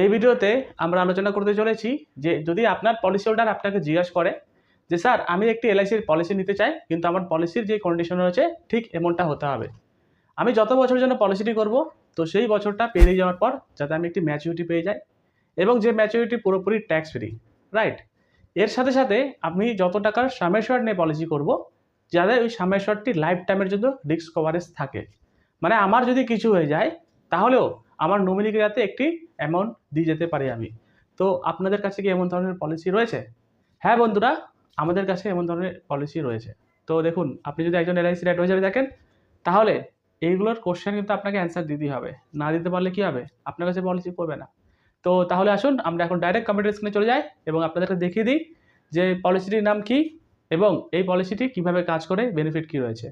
এই ভিডিওতে আমরা আলোচনা করতে চলেছি যে যদি আপনার পলিসি হোল্ডার আপনাকে জিজ্ঞাসা করে যে, স্যার, আমি একটি এলআইসির পলিসি নিতে চাই, কিন্তু আমার পলিসির যে কন্ডিশন রয়েছে, ঠিক এমনটা হতে হবে। আমি যত বছর জন্য পলিসিটি করব, তো সেই বছরটা পেরিয়ে যাওয়ার পর যাতে আমি একটি ম্যাচুরিটি পেয়ে যাই এবং যে ম্যাচুরিটি পুরোপুরি ট্যাক্স ফ্রি রাইট এর সাথে সাথে আমি যত টাকার সামেশ্বর নিয়ে পলিসি করব, যাতে ওই সামেশ্বরটি লাইফ টাইমের জন্য রিস্ক কভারেজ থাকে। মানে আমার যদি কিছু হয়ে যায়, তাহলেও আমার নমিনিকে যাতে একটি অ্যামাউন্ট দিয়ে যেতে পারি আমি। তো আপনাদের কাছে কি এমন ধরনের পলিসি রয়েছে? হ্যাঁ বন্ধুরা, আমাদের কাছে এমন ধরনের পলিসি রয়েছে। তো দেখুন, আপনি যদি একজন এলআইসির অ্যাডভাইজারে দেখেন তাহলে এইগুলোর কোশ্চেন কিন্তু আপনাকে অ্যান্সার দিতেই হবে। না দিতে পারলে কী হবে? আপনার কাছে পলিসি করবে না। তো তাহলে আসুন, আমরা এখন ডাইরেক্ট কম্পিউটার স্ক্রিনে চলে যাই এবং আপনাদেরকে দেখিয়ে দিই যে পলিসিটির নাম কি এবং এই পলিসিটি কীভাবে কাজ করে বেনিফিট কি রয়েছে।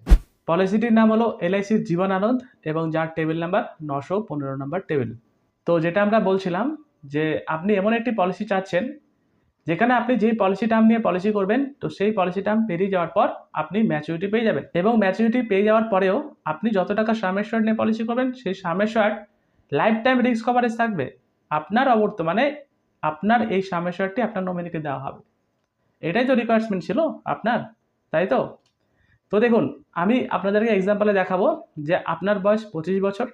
পলিসিটির নাম হলো এলআইসির জীবন আনন্দ এবং যার টেবিল নাম্বার নশো পনেরো নাম্বার টেবিল। তো যেটা আমরা বলছিলাম যে আপনি এমন একটি পলিসি চাচ্ছেন, যেখানে আপনি যেই পলিসি টার্ম নিয়ে পলিসি করবেন, তো সেই পলিসি টার্ম পেরিয়ে যাওয়ার পর আপনি ম্যাচুরিটি পেয়ে যাবেন এবং ম্যাচুরিটি পেয়ে যাওয়ার পরেও আপনি যত টাকা সামেশ্বর নিয়ে পলিসি করবেন, সেই সামের sum assured life time risk coverage থাকবে। আপনার অবর্তমানে আপনার এই সামের সামেশ্বরটি আপনার নমিনিকে দেওয়া হবে। এটাই তো রিকোয়ারমেন্ট ছিল আপনার, তাই তো? তো দেখুন, আমি আপনাদেরকে এক্সাম্পলে দেখাবো যে আপনার বয়স পঁচিশ বছর।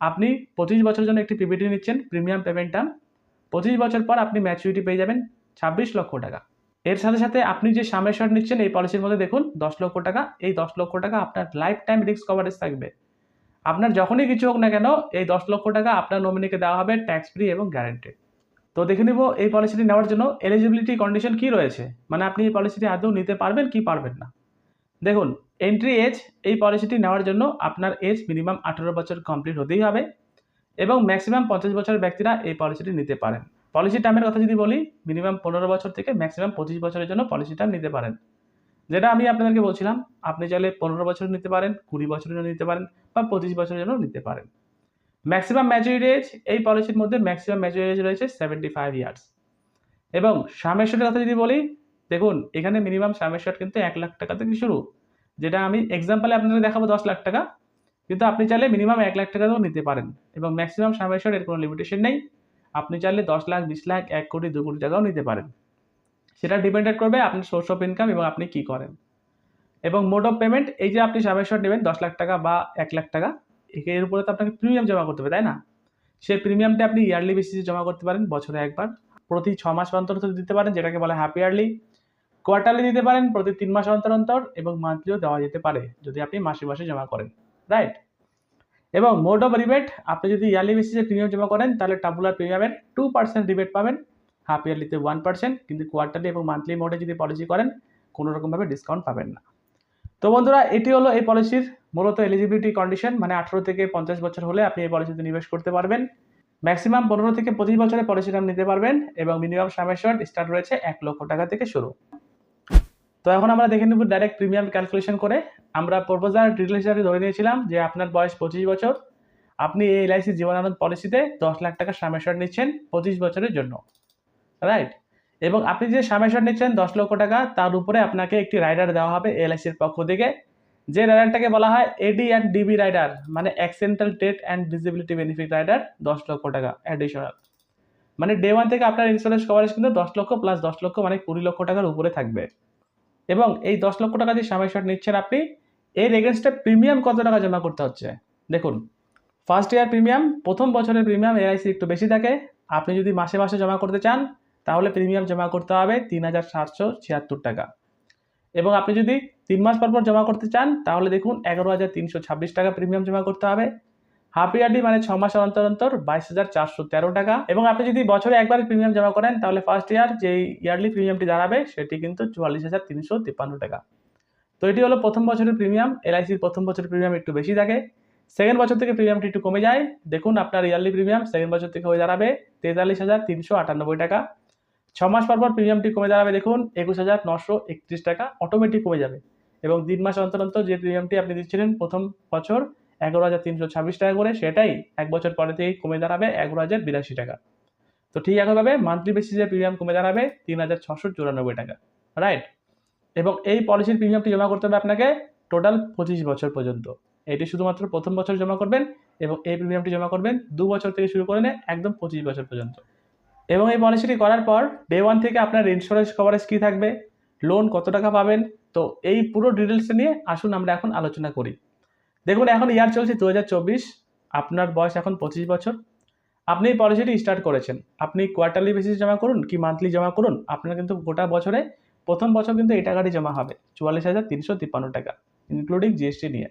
আপনি পঁচিশ বছরের জন্য একটি পিপিটি নিচ্ছেন প্রিমিয়াম পেমেন্ট টার্ম পঁচিশ বছর পর আপনি ম্যাচুরিটি পেয়ে যাবেন ছাব্বিশ লক্ষ টাকা। এর সাথে সাথে আপনি যে সামেশ্বর নিচ্ছেন, এই পলিসির মধ্যে দেখুন, দশ লক্ষ টাকা। এই দশ লক্ষ টাকা আপনার লাইফ টাইম রিস্ক কভারেজ থাকবে। আপনার যখনই কিছু হোক না কেন, এই দশ লক্ষ টাকা আপনার নমিনিকে দেওয়া হবে ট্যাক্স ফ্রি এবং গ্যারেন্টেড তো দেখে নিব, এই পলিসিটি নেওয়ার জন্য এলিজিবিলিটি কন্ডিশন কি রয়েছে? মানে আপনি এই পলিসিটি আদৌ নিতে পারবেন কি পারবেন না? দেখুন এন্ট্রি এজ এই পলিসিটি নেওয়ার জন্য আপনার এজ মিনিমাম আঠেরো বছর কমপ্লিট হতেই হবে এবং ম্যাক্সিমাম পঞ্চাশ বছরের ব্যক্তিরা এই পলিসিটি নিতে পারেন। পলিসি টার্মের কথা যদি বলি মিনিমাম পনেরো বছর থেকে ম্যাক্সিমাম পঁচিশ বছরের জন্য পলিসি টার্ম নিতে পারেন। যেটা আমি আপনাদেরকে বলছিলাম, আপনি চাইলে পনেরো বছর নিতে পারেন, কুড়ি বছরের জন্য নিতে পারেন বা পঁচিশ বছরের জন্য নিতে পারেন। ম্যাক্সিমাম ম্যাচুরিটি এজ এই পলিসির মধ্যে ম্যাক্সিমাম ম্যাচুরিটি এজ রয়েছে সেভেন্টি ফাইভ ইয়ার্স এবং সামেশ্বরের কথা যদি বলি, দেখুন, এখানে মিনিমাম সামেশ্বর কিন্তু এক লাখ টাকা থেকে শুরু। যেটা আমি এক্সাম্পলে আপনাদের দেখাবো দশ লাখ টাকা। কিন্তু আপনি চাইলে মিনিমাম এক লাখ টাকাও নিতে পারেন। এবং ম্যাক্সিমাম সামেশ্বর এর কোনো লিমিটেশন নেই। আপনি চাইলে দশ লাখ, বিশ লাখ, এক কোটি, দু কোটি টাকাও নিতে পারেন। সেটা ডিপেন্ডেড করবে আপনার সোর্স অফ ইনকাম এবং আপনি কি করেন। এবং মোড অফ পেমেন্ট এই যে আপনি সামেশ্বর নেবেন দশ লাখ টাকা বা এক লাখ টাকা এর উপরে তো আপনাকে প্রিমিয়াম জমা করতে হবে, তাই না? সেই প্রিমিয়ামটা আপনি ইয়ারলি বেসিসে জমা করতে পারেন, বছরে একবার। প্রতি ছ মাস অন্তর দিতে পারেন, যেটাকে বলে হাফ ইয়ারলি কোয়ার্টারলি দিতে পারেন, প্রতি তিন মাস অন্তর অন্তর এবং মান্থলিও দেওয়া যেতে পারে, যদি আপনি মাসে মাসে জমা করেন রাইট এবং মোড অফ রিবেট আপনি যদি ইয়ারলি বেসিসে প্রিমিয়াম জমা করেন, তাহলে টাবুলার প্রিমিয়ামের টু পার্সেন্ট রিবেট পাবেন হাফ ইয়ারলিতে ওয়ান পার্সেন্ট কিন্তু কোয়ার্টারলি এবং মান্থলি মোডে যদি পলিসি করেন, কোনো রকমভাবে ডিসকাউন্ট পাবেন না। তো বন্ধুরা, এটি হলো এই পলিসির মূলত এলিজিবিলিটি কন্ডিশন মানে আঠারো থেকে পঞ্চাশ বছর হলে আপনি এই পলিসিতে নিবেশ করতে পারবেন। ম্যাক্সিমাম পনেরো থেকে পঁচিশ বছরের পলিসি নাম নিতে পারবেন এবং মিনিমাম সামেশ্বর স্টার্ট রয়েছে এক লক্ষ টাকা থেকে শুরু। তো এখন আমরা দেখে নেব ডাইরেক্ট প্রিমিয়াম ক্যালকুলেশন করে। আমরা প্রপোজাল ডিটেল হিসাবে ধরে নিয়েছিলাম যে আপনার বয়স পঁচিশ বছর। আপনি এই এলআইসি জীবনানন্দ পলিসিতে দশ লাখ টাকা সামেশ্বর নিচ্ছেন পঁচিশ বছরের জন্য। রাইট এবং আপনি যে সামেশ্বর নিচ্ছেন দশ লক্ষ টাকা, তার উপরে আপনাকে একটি রাইডার দেওয়া হবে এলআইসির পক্ষ থেকে। যে রাইডারটাকে বলা হয় এডি অ্যান্ড ডিবি রাইডার মানে accidental death and disability benefit rider দশ লক্ষ টাকা অ্যাডিশনাল মানে ডে ওয়ান থেকে আপনার ইন্স্যুরেন্স কভারেজ কিন্তু দশ লক্ষ প্লাস দশ লক্ষ মানে কুড়ি লক্ষ টাকার উপরে থাকবে। এবং এই দশ লক্ষ টাকা দিয়ে যে সামেশ্বর নিচ্ছেন আপনি, এর এগেনস্টে প্রিমিয়াম কত টাকা জমা করতে হচ্ছে? দেখুন ফার্স্ট ইয়ার প্রিমিয়াম প্রথম বছরের প্রিমিয়াম এলআইসি একটু বেশি থাকে। আপনি যদি মাসে মাসে জমা করতে চান, তাহলে প্রিমিয়াম জমা করতে হবে তিন হাজার সাতশো ছিয়াত্তর টাকা। এবং আপনি যদি তিন মাস পর পর জমা করতে চান, তাহলে দেখুন এগারো হাজার তিনশো ছাব্বিশ টাকা প্রিমিয়াম জমা করতে হবে। হাফ ইয়ারলি মানে ছ মাস অন্তর অন্তর বাইশ হাজার চারশো তেরো টাকা। এবং আপনি যদি বছরে একবার প্রিমিয়াম জমা করেন, তাহলে ফার্স্ট ইয়ার যে ইয়ারলি প্রিমিয়ামটি দাঁড়াবে, সেটি কিন্তু চুয়াল্লিশ হাজার তিনশো তিপ্পান্ন টাকা। তো এটি হলো প্রথম বছরের প্রিমিয়াম এলআইসির প্রথম বছরের প্রিমিয়াম একটু বেশি থাকে। সেকেন্ড বছর থেকে প্রিমিয়ামটি একটু কমে যায়। দেখুন আপনার ইয়ারলি প্রিমিয়াম সেকেন্ড বছর থেকে হয়ে দাঁড়াবে তেতাল্লিশ হাজার তিনশো আটানব্বই টাকা। ছ মাস পর পর প্রিমিয়ামটি কমে দাঁড়াবে, দেখুন একুশ হাজার নশো একত্রিশ টাকা অটোমেটিক কমে যাবে। এবং তিন মাস অন্তর অন্তর যে প্রিমিয়ামটি আপনি দিচ্ছিলেন প্রথম বছর এগারো হাজার তিনশো ছাব্বিশ টাকা করে, সেটাই এক বছর পরে থেকেই কমে দাঁড়াবে এগারো হাজার বিরাশি টাকা। তো ঠিক একইভাবে মান্থলি বেসিসে প্রিমিয়াম কমে দাঁড়াবে তিন হাজার ছশো চুরানব্বই টাকা রাইট এবং এই পলিসির প্রিমিয়ামটি জমা করতে হবে আপনাকে টোটাল পঁচিশ বছর পর্যন্ত। এটি শুধুমাত্র প্রথম বছর জমা করবেন এবং এই প্রিমিয়ামটি জমা করবেন দু বছর থেকে শুরু করে নিয়ে একদম পঁচিশ বছর পর্যন্ত। এবং এই পলিসিটি করার পর ডে ওয়ান থেকে আপনার ইন্স্যুরেন্স কভারেজ কী থাকবে লোন কত টাকা পাবেন, তো এই পুরো ডিটেলস নিয়ে আসুন, আমরা এখন আলোচনা করি। দেখুন, এখন ইয়ার চলছে দু হাজার চব্বিশ, আপনার বয়স এখন পঁচিশ বছর। আপনি পলিসিটি স্টার্ট করেছেন। আপনি কোয়ার্টারলি বেসিস জমা করুন কি মান্থলি জমা করুন, আপনার কিন্তু গোটা বছরে প্রথম বছর কিন্তু এই টাকাটি জমা হবে, চুয়াল্লিশ হাজার তিনশো তিপ্পান্ন টাকা ইনক্লুডিং জিএসটি নিয়ে।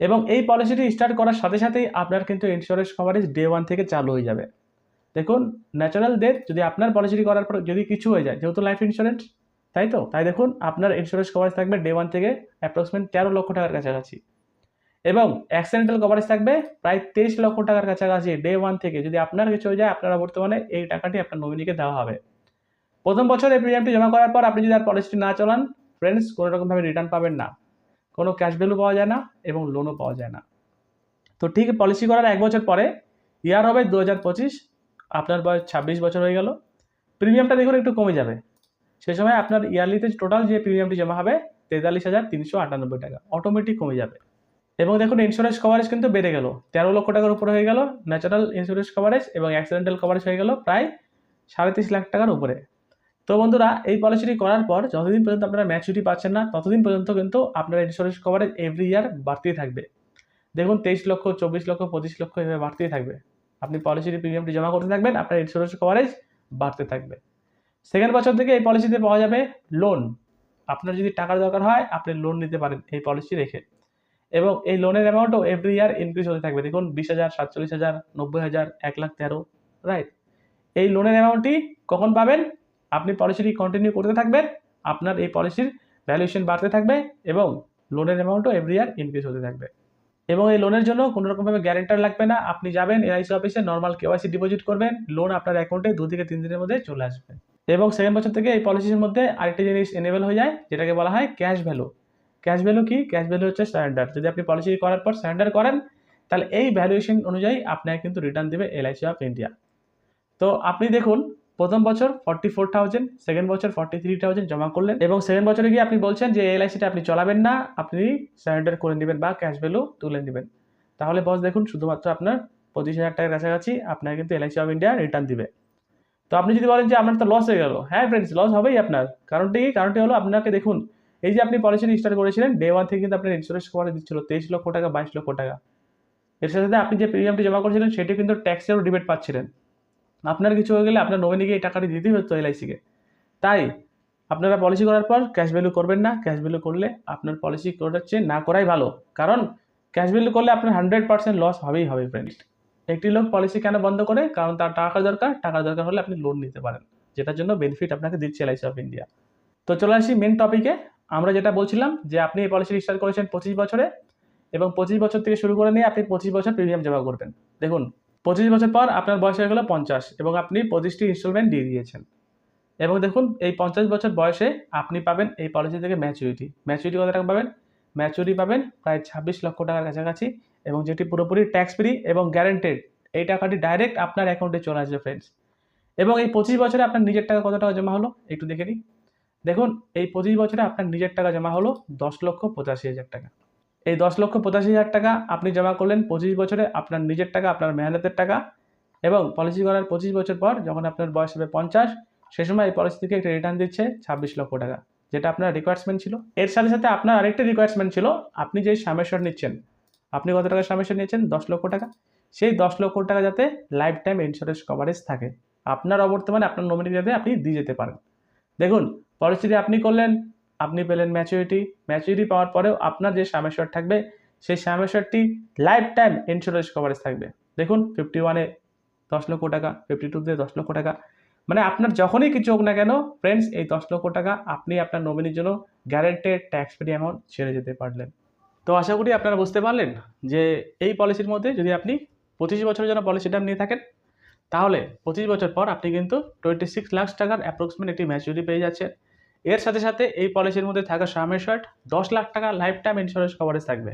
এবং এই পলিসিটি স্টার্ট করার সাথে সাথেই আপনার কিন্তু ইন্স্যুরেন্স কভারেজ ডে ওয়ান থেকে চালু হয়ে যাবে। দেখুন ন্যাচারাল ডেথ যদি আপনার পলিসিটি করার পর যদি কিছু হয়ে যায়, যেহেতু লাইফ ইন্স্যুরেন্স তাই তো? তাই দেখুন, আপনার ইন্স্যুরেন্স কভারেজ থাকবে ডে ওয়ান থেকে অ্যাপ্রক্সিমেট তেরো লক্ষ টাকার কাছাকাছি। এবং অ্যাক্সিডেন্টাল কভারেজ থাকবে প্রায় তেইশ লক্ষ টাকার কাছাকাছি ডে ওয়ান থেকে। যদি আপনার কিছু হয়ে যায়, আপনারা বর্তমানে এই টাকাটি আপনার নমিনিকে দেওয়া হবে। প্রথম বছর এই প্রিমিয়ামটি জমা করার পর আপনি যদি আর পলিসিটি না চালান ফ্রেন্ডস কোনো রকমভাবে রিটার্ন পাবেন না। কোনো ক্যাশ ভ্যালু পাওয়া যায় না এবং লোনও পাওয়া যায় না। তো ঠিক পলিসি করার এক বছর পরে ইয়ার হবে দু হাজার পঁচিশ। আপনার বয়স ছাব্বিশ বছর হয়ে গেল। প্রিমিয়ামটা দেখুন একটু কমে যাবে। সে সময় আপনার ইয়ারলিতে টোটাল যে প্রিমিয়ামটি জমা হবে, তেতাল্লিশ হাজার তিনশো আটানব্বই টাকা। অটোমেটিক কমে যাবে। এবং দেখুন ইন্স্যুরেন্স কভারেজ কিন্তু বেড়ে গেল। তেরো লক্ষ টাকার উপরে হয়ে গেল ন্যাচারাল ইন্স্যুরেন্স কভারেজ এবং অ্যাক্সিডেন্টাল কভারেজ হয়ে গেল প্রায় সাড়ে তিরিশ লাখ টাকার উপরে। তো বন্ধুরা, এই পলিসিটি করার পর যতদিন পর্যন্ত আপনারা ম্যাচুরিটি পাচ্ছেন না, ততদিন পর্যন্ত কিন্তু আপনার ইন্স্যুরেন্স কভারেজ এভরি ইয়ার বাড়তেই থাকবে। দেখুন, তেইশ লক্ষ, চব্বিশ লক্ষ, পঁচিশ লক্ষ এভাবে বাড়তেই থাকবে। আপনি পলিসিটি প্রিমিয়ামটি জমা করতে থাকবেন, আপনার ইন্স্যুরেন্স কভারেজ বাড়তে থাকবে। সেকেন্ড বছর থেকে এই পলিসিতে পাওয়া যাবে লোন আপনার যদি টাকার দরকার হয়, আপনি লোন নিতে পারেন এই পলিসি রেখে। এবং এই লোনের অ্যামাউন্টও এভরি ইয়ার ইনক্রিজ হতে থাকবে। দেখুন, বিশ হাজার, সাতচল্লিশ হাজার, নব্বই হাজার, এক লাখ তেরো রাইট এই লোনের অ্যামাউন্টটি কখন পাবেন? আপনি পলিসিটি কন্টিনিউ করতে থাকবেন, আপনার এই পলিসির ভ্যালুয়েশন বাড়তে থাকবে এবং লোনের অ্যামাউন্টও এভরি ইয়ার ইনক্রিজ হতে থাকবে। এবং এই লোনের জন্য কোনো রকমভাবে গ্যারেন্টার লাগবে না। আপনি যাবেন এলআইসি অফিসে নর্মাল কেওয়াইসি ডিপোজিট করবেন লোন আপনার অ্যাকাউন্টে দু থেকে তিন দিনের মধ্যে চলে আসবে। এবং সেকেন্ড বছর থেকে এই পলিসির মধ্যে আরেকটি জিনিস এনেবল হয়ে যায়, যেটাকে বলা হয় ক্যাশ ভ্যালু ক্যাশ ভ্যালু কি? ক্যাশ ভ্যালু হচ্ছে সারেন্ডার যদি আপনি পলিসি করার পর সারেন্ডার করেন, তাহলে এই ভ্যালুয়েশন অনুযায়ী আপনাকে কিন্তু রিটার্ন দেবে এলআইসি অফ ইন্ডিয়া তো আপনি দেখুন, প্রথম বছর ফর্টি ফোর থাউজেন্ড সেকেন্ড বছর ফর্টি থ্রি থাউজেন্ড জমা করলেন এবং সেকেন্ড বছরে গিয়ে আপনি বলছেন যে এলআইসিটা আপনি চলাবেন না, আপনি সারেন্ডার করে নেবেন বা ক্যাশ ভ্যালু তুলে নেবেন। তাহলে বস দেখুন, শুধুমাত্র আপনার পঁচিশ হাজার টাকার কাছাকাছি আপনাকে কিন্তু এলআইসি অফ ইন্ডিয়া রিটার্ন দিবে। তো আপনি যদি বলেন যে আপনার তো লস হয়ে গেল হ্যাঁ ফ্রেন্ডস লস হবেই আপনার। কারণটি কি? কারণটি হলো আপনাকে দেখুন এই যে আপনি পলিসি স্টার্ট করেছিলেন ডে ওয়ান থেকে কিন্তু আপনার ইন্স্যুরেন্স কভারে দিচ্ছিল তেইশ লক্ষ টাকা, বাইশ লক্ষ টাকা। এর সাথে সাথে আপনি যে প্রিমিয়ামটি জমা করেছিলেন, সেটি কিন্তু ট্যাক্সেরও ডিবেট পাচ্ছিলেন। আপনার কিছু হয়ে গেলে আপনার নমিনিকে এই টাকাটি দিতেই হতো এলআইসিকে তাই আপনারা পলিসি করার পর ক্যাশ ভ্যালু করবেন না। ক্যাশ ভ্যালু করলে আপনার পলিসি করাচ্ছে না করাই ভালো। কারণ ক্যাশ ভ্যালু করলে আপনার হান্ড্রেড পার্সেন্ট লস হবেই হবে ফ্রেন্ড একটি লোক পলিসি কেন বন্ধ করে? কারণ তার টাকা দরকার। টাকার দরকার হলে আপনি লোন নিতে পারেন। যেটার জন্য বেনিফিট আপনাকে দিচ্ছে এলআইসি অফ ইন্ডিয়া তো চলে আসি মেন টপিকে আমরা যেটা বলছিলাম যে আপনি এই পলিসি স্টার্ট করেছেন পঁচিশ বছরে এবং পঁচিশ বছর থেকে শুরু করে নিয়ে আপনি পঁচিশ বছর প্রিমিয়াম জমা করবেন। দেখুন, পঁচিশ বছর পর আপনার বয়স হয়ে গেল পঞ্চাশ এবং আপনি পঁচিশটি ইনস্টলমেন্ট দিয়ে দিয়েছেন। এবং দেখুন, এই পঞ্চাশ বছর বয়সে আপনি পাবেন এই পলিসি থেকে ম্যাচুরিটি ম্যাচুরিটি কত টাকা পাবেন? ম্যাচুরিটি পাবেন প্রায় ছাব্বিশ লক্ষ টাকার কাছাকাছি এবং যেটি পুরোপুরি ট্যাক্স ফ্রি এবং গ্যারেন্টেড এই টাকাটি ডাইরেক্ট আপনার অ্যাকাউন্টে চলে আসবে ফ্রেন্ডস এবং এই পঁচিশ বছরে আপনার নিজের টাকা কত টাকা জমা হলো? একটু দেখে নিই। দেখুন, এই পঁচিশ বছরে আপনার নিজের টাকা জমা হলো দশ লক্ষ পঁচাশি হাজার টাকা। এই দশ লক্ষ পঁচাশি হাজার টাকা আপনি জমা করলেন পঁচিশ বছরে আপনার নিজের টাকা, আপনার মেহনতের টাকা এবং পলিসি করার পঁচিশ বছর পর যখন আপনার বয়স হবে পঞ্চাশ, সে সময় এই পলিসি থেকে একটা রিটার্ন দিচ্ছে ছাব্বিশ লক্ষ টাকা, যেটা আপনার রিকোয়ারমেন্ট ছিল। এর সাথে সাথে আপনার আরেকটা রিকোয়ারমেন্ট ছিল, আপনি যেই সামেশ্বর নিচ্ছেন, আপনি কত টাকা সামেশ্বর নিয়েছেন? দশ লক্ষ টাকা। সেই দশ লক্ষ টাকা যাতে লাইফ টাইম ইন্স্যুরেন্স কভারেজ থাকে, আপনার অবর্তমানে আপনার নমিনি যাতে আপনি দিয়ে যেতে পারেন। দেখুন পলিসিটি আপনি করলেন, আপনি পেলেন ম্যাচুরিটি ম্যাচুরিটি পাওয়ার পরেও আপনার যে সামেশ্বর থাকবে, সেই সামেশ্বরটি লাইফ টাইম ইন্স্যুরেন্স কভারেজ থাকবে। দেখুন ফিফটি ওয়ানে দশ লক্ষ টাকা ফিফটি টুতে দশ লক্ষ টাকা। মানে আপনার যখনই কিছু হোক না কেন ফ্রেন্ডস এই দশ লক্ষ টাকা আপনি আপনার নমিনির জন্য গ্যারেন্টেড ট্যাক্স ফ্রি অ্যামাউন্ট ছেড়ে যেতে পারলেন। তো আশা করি আপনারা বুঝতে পারলেন যে এই পলিসির মধ্যে যদি আপনি পঁচিশ বছরের জন্য পলিসিটা নিয়ে থাকেন তাহলে পঁচিশ বছর পর আপনি কিন্তু টোয়েন্টি সিক্স লাখ টাকার অ্যাপ্রক্সিমেট একটি ম্যাচুরিটি পেয়ে যাচ্ছেন। এর সাথে সাথে এই পলিসির মধ্যে থাকা সামের শর্ট দশ লাখ টাকা লাইফ টাইম ইন্স্যুরেন্স কভারেজ থাকবে।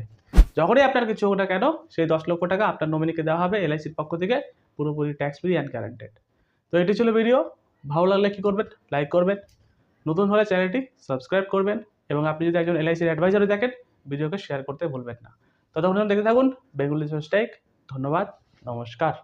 যখনই আপনার কিছু হোক না কেন, সেই দশ লক্ষ টাকা আপনার নমিনিকে দেওয়া হবে এলআইসির পক্ষ থেকে পুরোপুরি ট্যাক্স ফ্রি অ্যান্ড গ্যারান্টেড তো এটি ছিল ভিডিও ভালো লাগলে কী করবেন? লাইক করবেন। নতুন হলে চ্যানেলটি সাবস্ক্রাইব করবেন এবং আপনি যদি একজন এলআইসির অ্যাডভাইজারে দেখেন ভিডিওকে শেয়ার করতে ভুলবেন না। ততক্ষণ দেখতে থাকুন, বেঙ্গলি টেক ধন্যবাদ, নমস্কার।